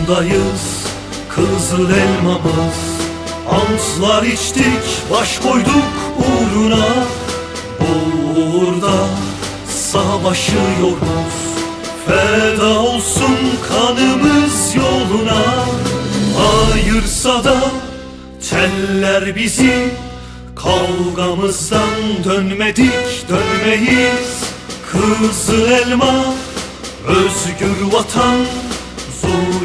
Yolundayız kızıl elmamız. Antlar içtik baş koyduk uğruna. Bu uğurda savaşıyoruz. Feda olsun kanımız yoluna. Ayırsa da teller bizi. Kavgamızdan dönmedik dönmeyiz. Kızıl elma özgür vatan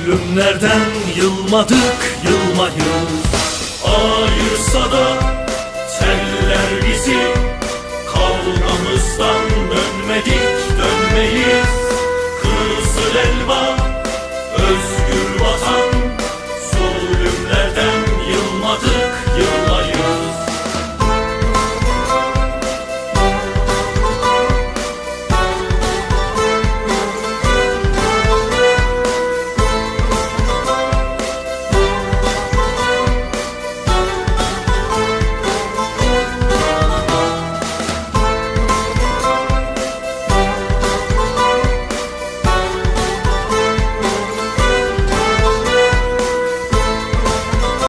Zulümlerden yılmadık yılmayız. Ayırsa da teller bizi Kavgamızdan dönmedik dönmeyiz